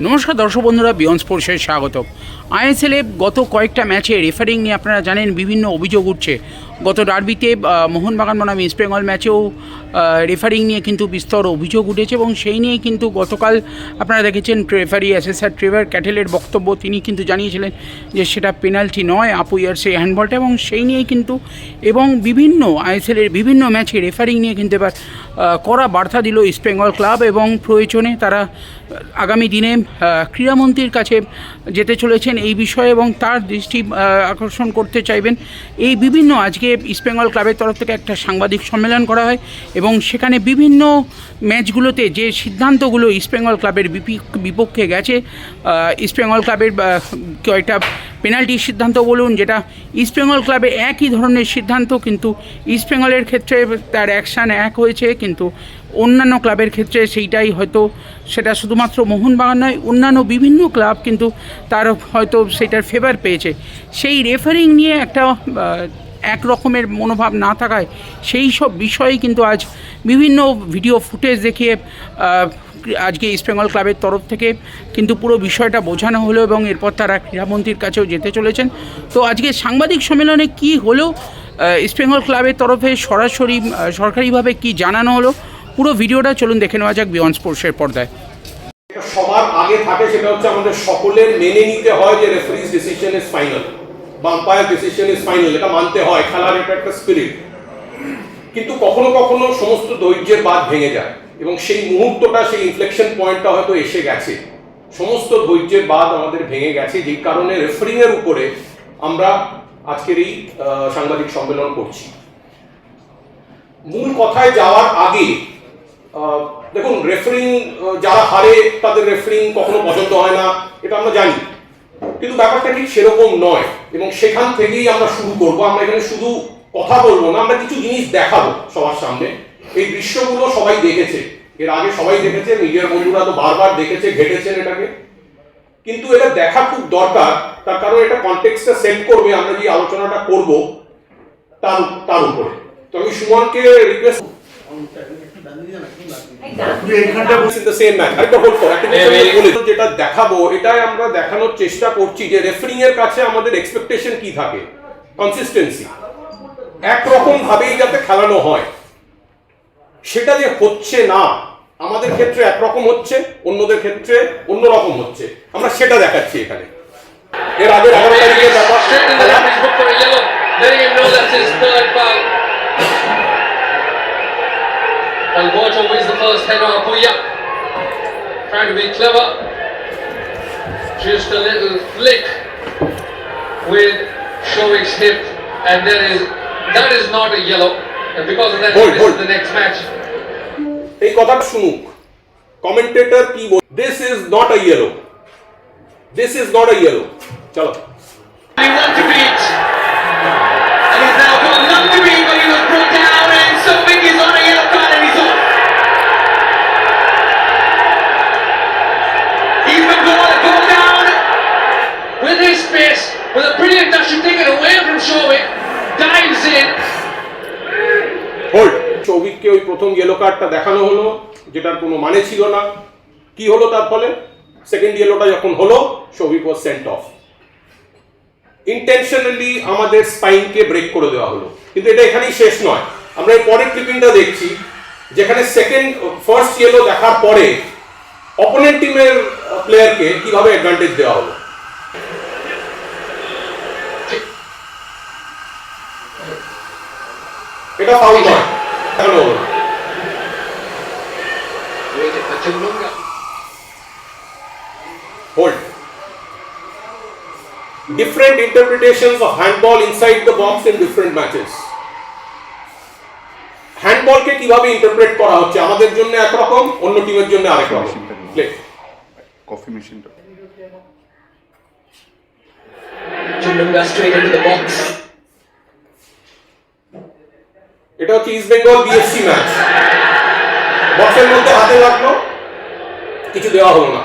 নমস্কার দর্শক বন্ধুরা বিয়ন স্পোর্টসের স্বাগত আইএসএলে গত কয়েকটা ম্যাচে রেফারিং নিয়ে আপনারা জানেন, বিভিন্ন অভিযোগ উঠছে। গত ডার্বিতে মোহনবাগান বনাম ইস্ট বেঙ্গল ম্যাচেও রেফারিং নিয়ে কিন্তু বিস্তর অভিযোগ উঠেছে এবং সেই নিয়ে কিন্তু গতকাল আপনারা দেখেছেন রেফারি অ্যাসেসার ট্রেভার ক্যাটেলের বক্তব্য। তিনি কিন্তু জানিয়েছিলেন যে সেটা পেনাল্টি নয়, আপু ইয়ার সেই হ্যান্ডবলটা এবং সেই নিয়েই কিন্তু এবং বিভিন্ন আইএসএলের বিভিন্ন ম্যাচে রেফারিং নিয়ে কিন্তু এবার কড়া বার্তা দিল ইস্ট বেঙ্গল ক্লাব এবং প্রয়োজনে তারা আগামী দিনে ক্রীড়ামন্ত্রীর কাছে যেতে চলেছেন এই বিষয়ে এবং তার দৃষ্টি আকর্ষণ করতে চাইবেন। এই বিভিন্ন আজকে ইস্টবেঙ্গল ক্লাবের তরফ থেকে একটা সাংবাদিক সম্মেলন করা হয় এবং সেখানে বিভিন্ন ম্যাচগুলোতে যে সিদ্ধান্তগুলো ইস্টবেঙ্গল ক্লাবের বিপি- বিপক্ষে গেছে আহ, ইস্টবেঙ্গল ক্লাবের কয়েকটা পেনাল্টির সিদ্ধান্ত বলুন যেটা ইস্টবেঙ্গল ক্লাবে একই ধরনের সিদ্ধান্ত কিন্তু ইস্টবেঙ্গলের ক্ষেত্রে তার অ্যাকশান এক হয়েছে কিন্তু অন্যান্য ক্লাবের ক্ষেত্রে সেইটাই হয়তো সেটা শুধুমাত্র মোহনবাগান নয় অন্যান্য বিভিন্ন ক্লাব কিন্তু তার হয়তো সেটার ফেভার পেয়েছে। সেই রেফারিং নিয়ে একটা এক রকমের মনোভাব না থাকায় সেই সব বিষয়ে কিন্তু আজ বিভিন্ন ভিডিও ফুটেজ দেখিয়ে আজকে ইস্ট বেঙ্গল ক্লাবের তরফ থেকে কিন্তু পুরো বিষয়টা বোঝানো হলো এবং এরপর তারা ক্রীড়ামন্ত্রীর কাছেও যেতে চলেছেন। তো আজকে সাংবাদিক সম্মেলনে কি হলো আহ, ইস্টবেঙ্গল ক্লাবের তরফে সরাসরি সরকারিভাবে কি জানানো হলো পুরো ভিডিওটা চলুন দেখে নেওয়া যাক বিয়ন্ড স্পোর্টসের পর্দায়। সবার আগে থাকে সেটা হচ্ছে আমাদের সকলের মেনে নিতে হয় যে রেফারিজ ডিসিশন ইজ ফাইনাল বা আম্পায়ার ডিসিশন ইজ ফাইনাল এটা মানতে হয়, খেলার এটা একটা স্পিরিট কিন্তু কখনো কখনো সমস্ত ধৈর্যের বাদ ভেঙে যায় এবং সেই মুহূর্তটা, সেই ইনফ্লেকশন পয়েন্টটা হয়তো এসে গেছে। সমস্ত ধৈর্যের বাদ আমাদের ভেঙে গেছে, যেই কারণে রেফারিং এর উপরে আমরা আজকের এই সাংবাদিক সম্মেলন করছি। মূল কথায় যাওয়ার আগে দেখুন রেফারিং যারা হারে তাদের রেফারিং কখনো পছন্দ হয় না, এটা আমরা জানি। কিন্তু ব্যাপারটা ঠিক সেরকম নয়। এবং সেখান থেকেই আমরা শুরু করব। আমরা এখানে শুধু কথা বলব না, আমরা কিছু জিনিস দেখাবো সবার সামনে। এই দৃশ্যগুলো সবাই দেখেছে। এর আগে সবাই দেখেছে মিডিয়ার বন্ধুরা তো বারবার দেখেছে, ঘেটেছেন এটাকে। কিন্তু এটা দেখা খুব দরকার, তার কারণ এটা কনটেক্সটটা সেট করবে, আমরা যে আলোচনাটা করব, তার তার উপরে। তো আমি সুমনকে রিকোয়েস্ট যেটা দেখাবো এটাই আমরা দেখানোর চেষ্টা করছি যে রেফারিং এর কাছে আমাদের এক্সপেকটেশন কি থাকে কনসিস্টেন্সি একরকম ভাবেই যাতে খেলানো হয় সেটা যে হচ্ছে না আমাদের ক্ষেত্রে একরকম হচ্ছে অন্যদের ক্ষেত্রে অন্যরকম হচ্ছে আমরা সেটা দেখাচ্ছি এখানে এর আগে এগারো তারিখের ব্যাপার foul. Alberto wins the first header of Puya. Trying to be clever. Just a little flick with Shovik's hip, and that is that is not a yellow. And because of that, he Hold, misses hold. the next match. এই কথাটা শুনুক commentator কি বল this is not a yellow this is not a yellow চলো He won to beat. চৌবিককে ওই প্রথম yellow কার্ডটা দেখানো হলো, যেটার কোনো মানে ছিল না। কি হলো তার ফলে? সেকেন্ড ইয়েলোটা যখন হলো Souvik was sent off intentionally আমাদের স্পাইনকে ব্রেক করে দেওয়া হলো। কিন্তু এটা এখানেই শেষ নয়। আমরা এর পরের ক্লিপিংটা দেখছি, যেখানে সেকেন্ড ফার্স্ট ইয়েলো দেখার পরে অপোনেন্ট টিমের প্লেয়ারকে কীভাবে অ্যাডভান্টেজ দেওয়া হলো? এটা ফাউল নয়। হলো না। Waited for Hold. Different interpretations of handball inside the box in different matches. হ্যান্ডবলকে কীভাবে ইন্টারপ্রেট করা হচ্ছে আমাদের জন্য একরকম অন্য টিমের জন্য আরেক রকম কফি মেশিনটা Chungunga straight into the box. এটা হচ্ছে ইস্ট বেঙ্গল বিএসসি ম্যাচ বক্সের মধ্যে হাতে লাগলো কিছু দেওয়া হলো না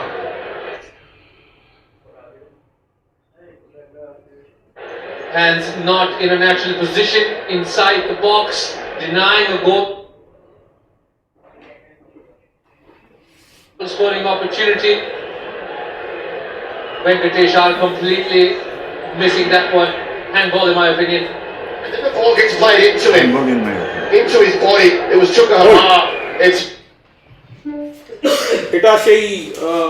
Hands not in a natural position inside the box, denying a goal. Scoring opportunity. Venkatesh are completely missing that one. Handball, in my opinion. And then the ball gets played into him, Into his body. It was Chukwuemeka. It's এটা সেই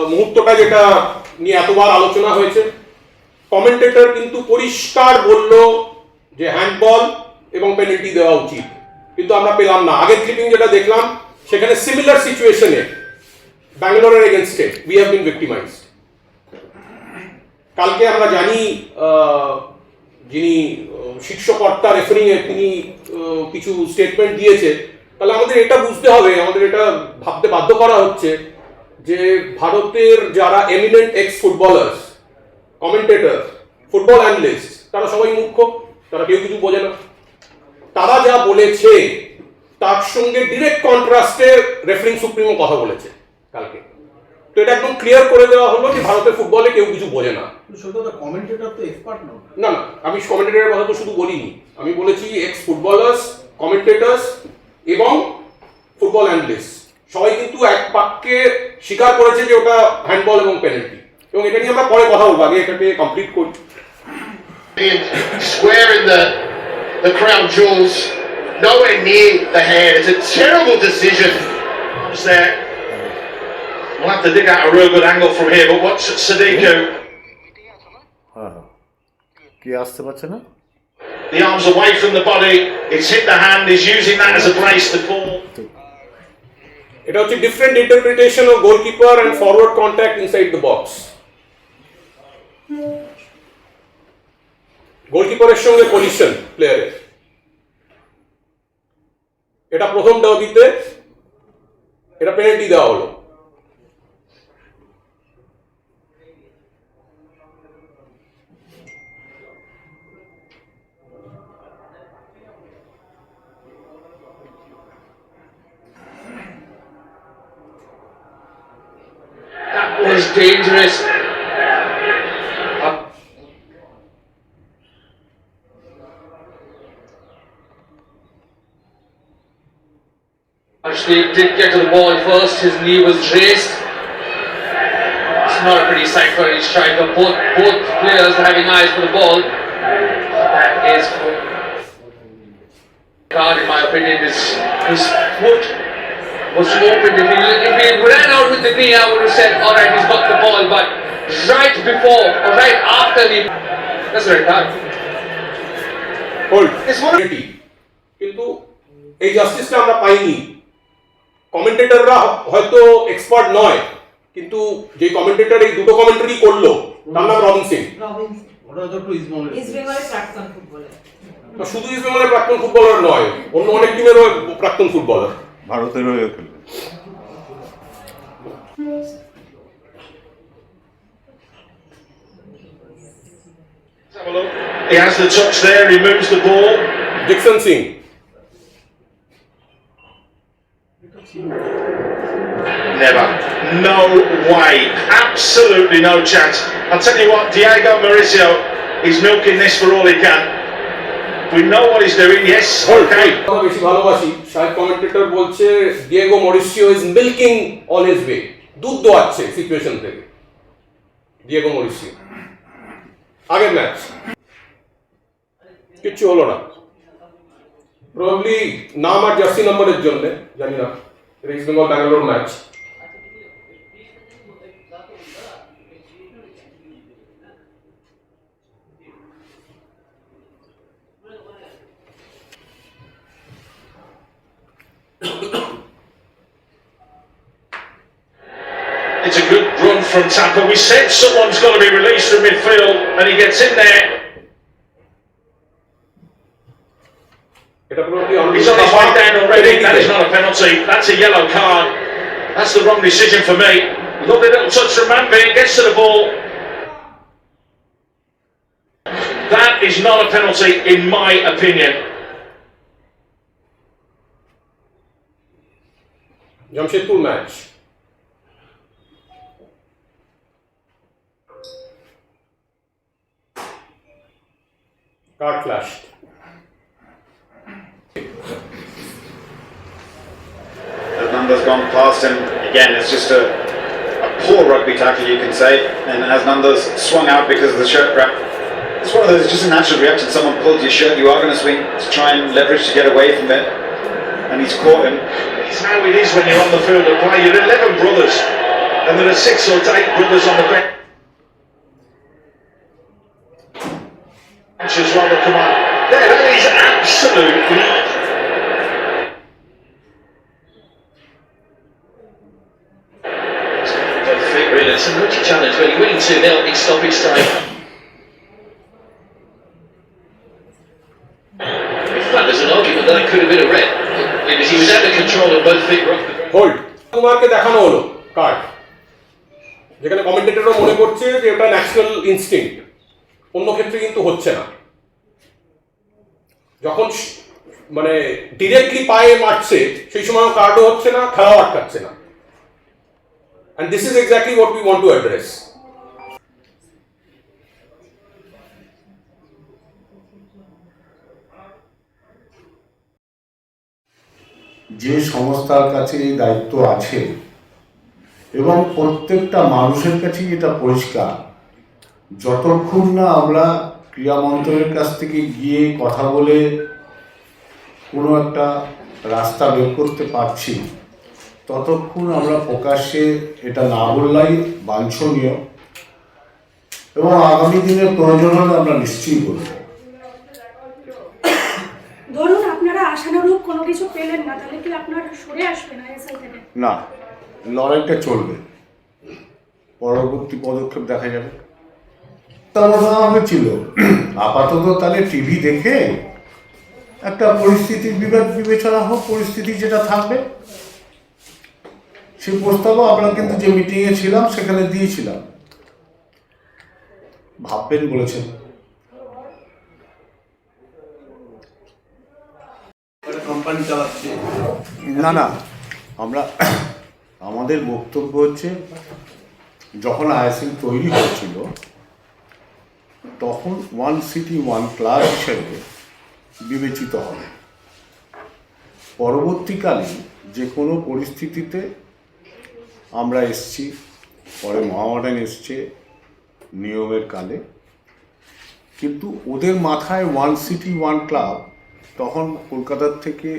মুহূর্তটা যেটা নিয়ে এতবার আলোচনা হয়েছে commentator কিন্তু পরিষ্কার বলল যে হ্যান্ডবল এবং পেনাল্টি দেওয়া উচিত কিন্তু আমরা পেলাম না আগের ক্লিপিং যেটা দেখলাম সেখানে সিমিলার সিচুয়েশনে ব্যাঙ্গালোরের এগেনস্টে উই হ্যাভ বিন ভিক্টিমাইজড কালকে আমরা জানি যিনি আহ, শীর্ষকর্তা রেফারিং এ তিনি কিছু স্টেটমেন্ট দিয়েছে। তাহলে আমাদের এটা বুঝতে হবে, আমাদের এটা ভাবতে বাধ্য করা হচ্ছে যে ভারতের যারা eminent ex footballers commentator football analyst তারা সবাই মুখ্য তারা কেউ কিছু বোঝে না। তারা যা বলেছে, তার সঙ্গে ডিরেক্ট কন্ট্রাস্টে রেফারিং সুপ্রিমো কথা বলেছে কালকে। এটা একদম ক্লিয়ার করে দেওয়া হলো যে ভারতের ফুটবলে কেউ কিছু বোঝে না কমেন্টেটর তো এক্সপার্ট না না আমি কমেন্টেটরের কথা তো শুধু বলিনি আমি বলেছি এক্স ফুটবলার্স কমেন্টেটার্স এবং ফুটবল অ্যানালিস্ট সবাই কিন্তু এক বাক্যে স্বীকার করেছে যে ওটা হ্যান্ডবল এবং পেনাল্টি এবং এটা নিয়ে আমরা পরে কথা বলব আগে এটাকে কমপ্লিট করি square in the the crown jewels, nowhere near the hand. It's a terrible decision. Is there? We'll have to dig out a real good angle from here, but what's Sadiku? হ্যাঁ হ্যাঁ কি আসতে পারছে না The arms away from the body, it's hit the hand, he's using that as a brace to fall. এটা হচ্ছে different interpretation of goalkeeper and forward contact inside the box গোলকিপারের সঙ্গে position প্লেয়ারের এটা প্রথম ডাবিতে এটা পেনাল্টি দেওয়া হলো Actually, did get to the ball first. His knee was raised. It's not a pretty sight for each striker. Both both players having eyes for the ball. That is card, in my opinion. His his foot was open. If he, if he ran out with the knee, I would have said, all right, he's got the ball. But right before or right after the that's a red card. Hold কিন্তু এই জাস্টিসটা আমরা পাইনি কমেন্টেটররা হয়তো expert নয় কিন্তু যে commentator এই দুটো কমেন্টারি করল তার নাম রবিন সিং। শুধু ইস্ট বেঙ্গলের প্রাক্তন ফুটবলার নয় অন্য অনেক টিমেরও প্রাক্তন ফুটবলার ভারতের হয়ে খেলে Let's have a look. He has the touch there, he moves the ball. Dickson Singh Never. No way. Absolutely no chance. I'll tell you what, Diego Mauricio is milking this for all he can. We know what he's doing, yes, okay. বেশি ভালোবাসি সাহেব commentator বলছে Diego Mauricio is milking on his way দুধ দোয়াচ্ছে situation থেকে Diego Mauricio আগের match কিচ্ছু হলো না প্রবলি নাম আর জার্সি নম্বরের জন্য জানি না East Bengal Bangalore match It's a good run from Tampa. We said someone's got to be released from midfield, and he gets in there. He's on the way down already. That is not a penalty. That's a yellow card. That's the wrong decision for me. Lovely little touch from Manby. Gets to the ball. That is not a penalty, in my opinion. Jamshedpur match. Card flashed. Number's gone past him. Again, it's just a, a poor rugby tackle, you can say, and as Nando's swung out because of the shirt wrap. It's one of those, just a natural reaction. Someone pulled your shirt, you are going to swing to try and leverage to get away from it, and he's caught him. It's how it is when you're on the field of play. You're 11 brothers, and there are six or eight brothers on the bench as well that come on. There, that is absolutely instinct অন্য ক্ষেত্রে কিন্তু হচ্ছে না। যখন মানে directly পায়ে মারছে, সেই সময় কার্ডও হচ্ছে না, খেলাও আটকাচ্ছে না। And this is exactly what we want to address যে সংস্থার কাছে এই দায়িত্ব আছে, এবং প্রত্যেকটা মানুষের কাছেই এটা পরিষ্কার যতক্ষণ না আমরা ক্রীড়া মন্ত্রণের কাছ থেকে গিয়ে কথা বলে কোনো একটা রাস্তা বের করতে পারছি ততক্ষণ আমরা প্রকাশ্যে এটা না বললাই বাঞ্ছনীয় এবং আগামী দিনে প্রয়োজন হলে আমরা নিশ্চয়ই বলব ধরুন আপনারা আশানুরূপ কোনো কিছু পেলেন না তাহলে কি আপনারা সরে আইএসএল থেকে? না লড়াইটা চলবে। পরবর্তী পদক্ষেপ দেখা যাবে। তার হয়েছিল আপাতত তাহলে টিভি দেখে একটা পরিস্থিতির বিবেক বিবেচনা হোক পরিস্থিতি যেটা থাকবে। সেই প্রস্তাবও আমরা কিন্তু যে মিটিংয়ে ছিলাম সেখানে দিয়েছিলাম। ভাববেন বলেছেন। না না আমরা আমাদের বক্তব্য হচ্ছে যখন আইএসএল তৈরি হয়েছিল তখন ওয়ান সিটি ওয়ান ক্লাব হিসেবে বিবেচিত হবে। পরবর্তীকালে যে কোনো পরিস্থিতিতে আমরা এসছি, পরে মহামডান এসছে নিয়মের কালে। কিন্তু ওদের মাথায় ওয়ান সিটি ওয়ান ক্লাব তখন কলকাতার থেকে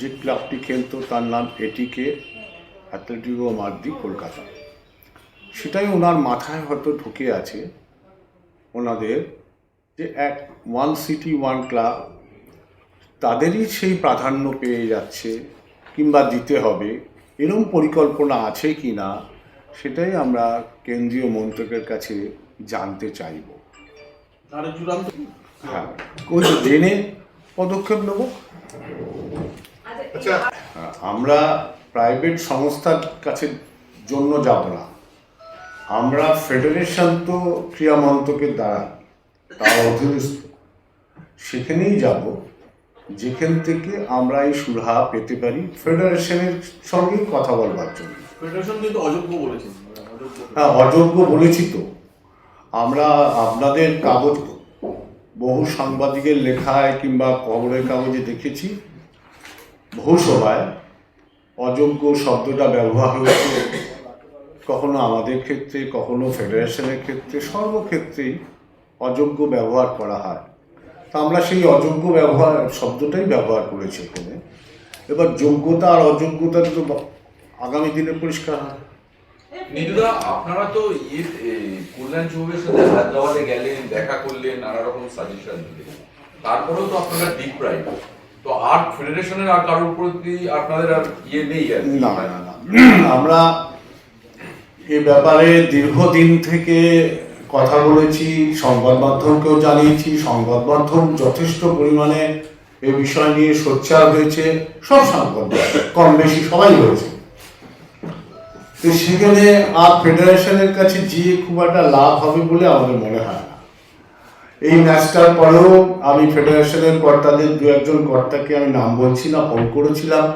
যে ক্লাবটি খেলতো তার নাম এটিকে অ্যাথলেটিকো মার্দি কলকাতা। সেটাই ওনার মাথায় হয়তো ঢুকে আছে। ওনাদের যে এক ওয়ান সিটি ওয়ান ক্লাব তাদেরই সেই প্রাধান্য পেয়ে যাচ্ছে কিংবা দিতে হবে। এরকম পরিকল্পনা আছে কি না সেটাই আমরা কেন্দ্রীয় মন্ত্রকের কাছে জানতে চাইব। হ্যাঁ ওই জেনে পদক্ষেপ নেব। আচ্ছা হ্যাঁ, আমরা প্রাইভেট সংস্থার কাছে জন্য যাব না। আমরা ফেডারেশন তো ক্রীড়া মন্ত্রকের দ্বারা তার অধীনস্থ। সেখানেই যাব যেখান থেকে আমরা এই সুরাহা পেতে পারি। ফেডারেশনের সঙ্গে কথা বলবার জন্য। ফেডারেশন কিন্তু অযোগ্য বলেছেন হ্যাঁ অযোগ্য বলেছি তো। আমরা আপনাদের কাগজ বহু সাংবাদিকের লেখায় কিংবা খবরের কাগজে দেখেছি। বহু সময় অযোগ্য শব্দটা ব্যবহার হয়েছে। কখনো আমাদের ক্ষেত্রে কখনো ফেডারেশনের ক্ষেত্রে সর্বক্ষেত্রেই অযোগ্য ব্যবহার করা হয়। তা আমরা সেই অযোগ্য ব্যবহার শব্দটাই ব্যবহার করেছি এখানে। এবার যোগ্যতা আর অযোগ্যতা তো আগামী দিনে পরিষ্কার হয়। নিদুদা আপনারা তো ইয়ে কল্যাণ চৌবের সাথে হায়দ্রাবাদে গেলেন দেখা করলেন নানা রকম সাজেশন দিলেন। তারপরেও তো আপনারা ডিপ রাইট তো আর ফেডারেশনের আর কারোর প্রতি আপনাদের আর ইয়ে নেই আর। না না না। আমরা এ ব্যাপারে দীর্ঘদিন থেকে কথা বলেছি, সংবাদ মাধ্যমকেও জানিয়েছি, সংবাদ মাধ্যম যথেষ্ট পরিমাণে এ বিষয় নিয়ে সোচ্চার হয়েছে, সব সংবাদ কম বেশি সবাই হয়েছে তো সেখানে আর ফেডারেশনের কাছে গিয়ে খুব একটা লাভ হবে বলে আমাদের মনে হয় না। এই ম্যাচটার পরেও আমি ফেডারেশনের কর্তাদের, দু একজন কর্তাকে আমি নাম বলছি না, ফোন করেছিলাম।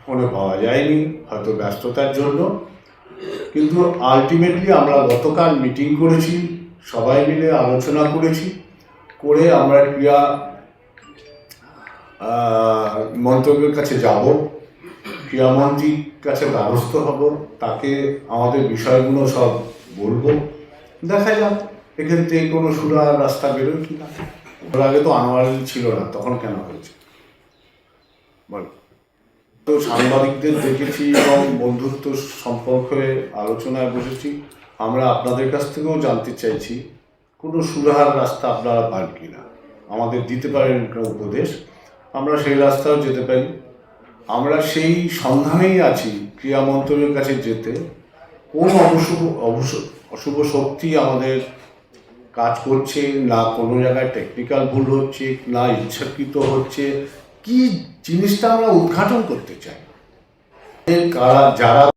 ফোনে পাওয়া যায়নি, হয়তো ব্যস্ততার জন্য। কিন্তু আলটিমেটলি আমরা গতকাল মিটিং করেছি সবাই মিলে আলোচনা করেছি করে আমরা আহ, মন্ত্রকের কাছে যাব ক্রীড়ামন্ত্রীর কাছে দ্বারস্থ হব তাকে আমাদের বিষয়গুলো সব বলব। দেখা যাক এখান থেকে কোনো সুরার রাস্তা বেরোয় কি না আগে তো আনোয়ার ছিল না তখন কেন হয়েছে? বল। তো সাংবাদিকদের দেখেছি এবং বন্ধুত্ব সম্পর্কে আলোচনায় বসেছি। আমরা আপনাদের কাছ থেকেও জানতে চাইছি, কোনো সুরাহার রাস্তা আপনারা পান কি না আমাদের দিতে পারেন একটা উপদেশ। আমরা সেই রাস্তাও যেতে পারি। আমরা সেই সন্ধানেই আছি ক্রীড়া মন্ত্রকের কাছে যেতে। কোন অবশ্য- অশুভ শক্তি আমাদের কাজ করছে, না কোনো জায়গায় টেকনিক্যাল ভুল হচ্ছে, না ইচ্ছাকৃত হচ্ছে কি জিনিসটা আমরা উদ্ঘাটন করতে চাই? কারা যারা